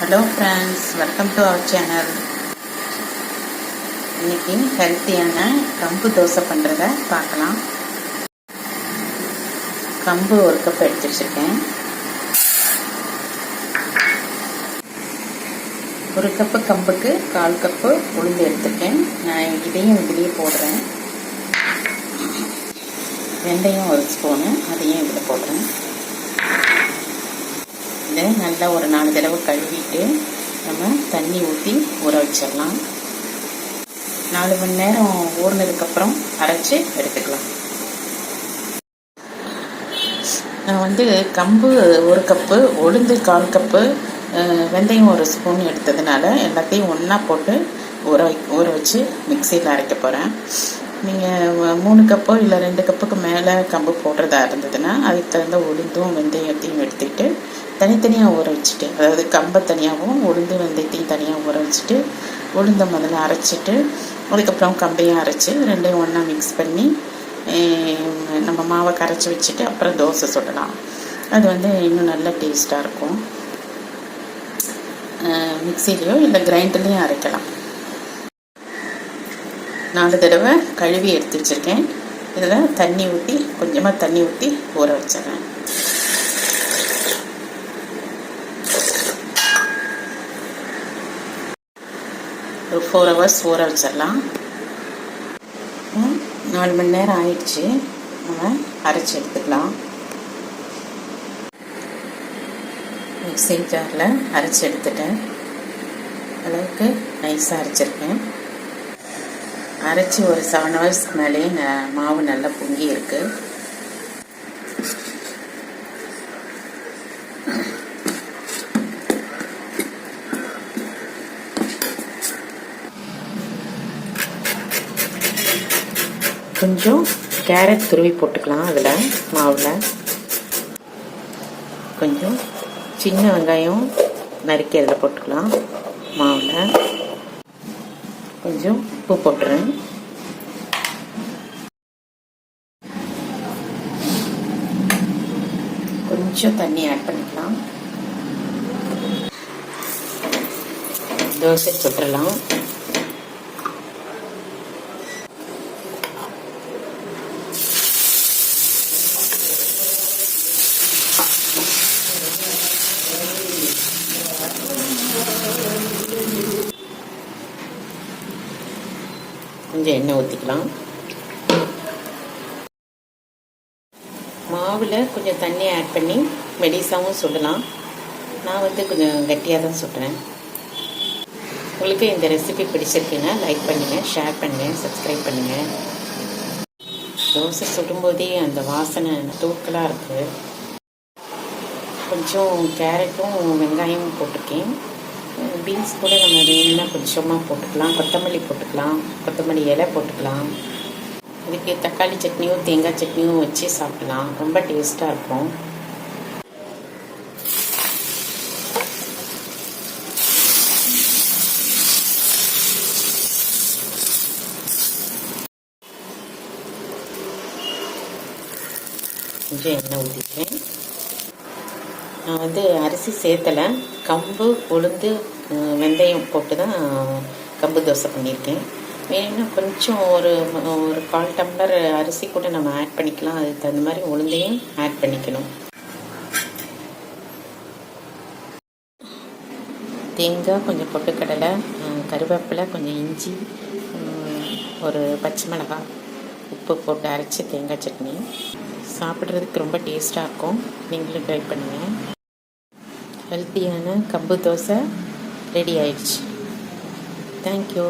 Hello friends welcome to our channel இன்னைக்கு ஹெல்த்தியான கம்பு தோசை பண்ணுறத பார்க்கலாம். கம்பு ஒரு கப் எடுத்து வச்சுருக்கேன் ஒரு கப்பு கம்புக்கு கால் கப்பு உளுந்து எடுத்துருக்கேன். நான் இதையும் இதுலேயே போடுறேன். வெண்டையும் ஒரு ஸ்பூனு அதையும் இதில் போடுறேன். இதை நல்லா ஒரு நாலு தடவை கழுவிட்டு நம்ம தண்ணி ஊற்றி ஊற வச்சிடலாம். நாலு மணி நேரம் ஊறினதுக்கப்புறம் அரைச்சி எடுத்துக்கலாம். நான் வந்து கம்பு ஒரு கப்பு உளுந்து கால் கப்பு வெந்தயம் ஒரு ஸ்பூன் எடுத்ததுனால எல்லாத்தையும் ஒன்றா போட்டு ஊற ஊற வச்சு மிக்சியில் அரைக்க போகிறேன் நீங்கள் மூணு கப்போ இல்லை ரெண்டு கப்புக்கு மேலே கம்பு போடுறதா இருந்ததுன்னா அதுக்கு தகுந்த உளுந்தும் வெந்தயத்தையும் எடுத்துக்கிட்டு தனித்தனியாக ஊற வச்சுட்டு அதாவது கம்பை தனியாகவும் உளுந்து வெந்தயத்தையும் தனியாக ஊற வச்சுட்டு உளுந்தை முதல்ல அரைச்சிட்டு அதுக்கப்புறம் கம்பையும் அரைச்சி ரெண்டையும் ஒன்றா மிக்ஸ் பண்ணி நம்ம மாவை கரைச்சி வச்சுட்டு அப்புறம் தோசை சுடலாம். அது வந்து இன்னும் நல்ல டேஸ்ட்டாக இருக்கும். மிக்சிலேயோ இல்லை கிரைண்டர்லேயும் அரைக்கலாம். நாலு தடவை கழுவி எடுத்து வச்சுருக்கேன். இதில் தண்ணி ஊற்றி கொஞ்சமாக தண்ணி ஊற்றி ஊற வச்சிடறேன். ஒரு ஃபோர் ஹவர்ஸ் ஊற வச்சிடலாம் நாலு மணி நேரம் ஆயிடுச்சு. நம்ம அரைச்சி எடுத்துக்கலாம். மிக்சி ஜாரில் அரைச்சி எடுத்துட்டேன். அளவுக்கு நைஸாக அரைச்சிருக்கேன். அரைச்சி ஒரு செவன் ஹவர்ஸ்க்கு மேலேயே மாவு நல்லா பொங்கி இருக்குது கொஞ்சம் கேரட் துருவி போட்டுக்கலாம் அதில் மாவில். கொஞ்சம் சின்ன வெங்காயம் நறுக்கி அதில் போட்டுக்கலாம் மாவில். கொஞ்சம் உப்பு போட்டுறேன். கொஞ்சம் தண்ணி ஆட் பண்ணிக்கலாம். தோசை சுட்டுறலாம். கொஞ்சம் எண்ணெய் ஊற்றிக்கலாம் மாவில் கொஞ்சம் தண்ணி ஆட் பண்ணி மெடிசாவும் சுடலாம் நான் வந்து கொஞ்சம் கட்டியாக தான் சுடுறேன் உங்களுக்கு இந்த ரெசிபி பிடிச்சிருக்கீங்கன்னா லைக் பண்ணுங்கள் ஷேர் பண்ணுங்கள் சப்ஸ்கிரைப் பண்ணுங்கள் தோசை சுடும்போதே அந்த வாசனை தூக்கலாக இருக்குது கொஞ்சம் கேரட்டும் வெங்காயமும் போட்டிருக்கேன். பீன்ஸ் கூட நம்ம வேணும்னா கொஞ்சமாக போட்டுக்கலாம். கொத்தமல்லி போட்டுக்கலாம். கொத்தமல்லி இலை போட்டுக்கலாம். இதுக்கு தக்காளி சட்னியும் தேங்காய் சட்னியும் வச்சு சாப்பிடலாம். ரொம்ப டேஸ்ட்டாக இருக்கும். கொஞ்சம் எண்ணெய் ஊற்றிக்கிறேன் நான் வந்து அரிசி சேர்த்தலை. கம்பு உளுந்து வெந்தயம் போட்டு தான் கம்பு தோசை பண்ணியிருக்கேன். வேணும்னா கொஞ்சம் ஒரு ஒரு கால் டம்ளர் அரிசி கூட நம்ம ஆட் பண்ணிக்கலாம். அதுக்கு தகுந்த மாதிரி உளுந்தையும் ஆட் பண்ணிக்கணும். தேங்காய் கொஞ்சம் பொட்டுக்கடலை கருவேப்பிலை கொஞ்சம் இஞ்சி ஒரு பச்சை மிளகாய் உப்பு போட்டு அரைச்சி தேங்காய் சட்னி. சாப்பிட்றதுக்கு ரொம்ப டேஸ்ட்டாக இருக்கும். நீங்களும் ட்ரை பண்ணுங்கள் ஹெல்த்தியான கம்பு தோசை ரெடி ஆயிடுச்சு. தேங்க்யூ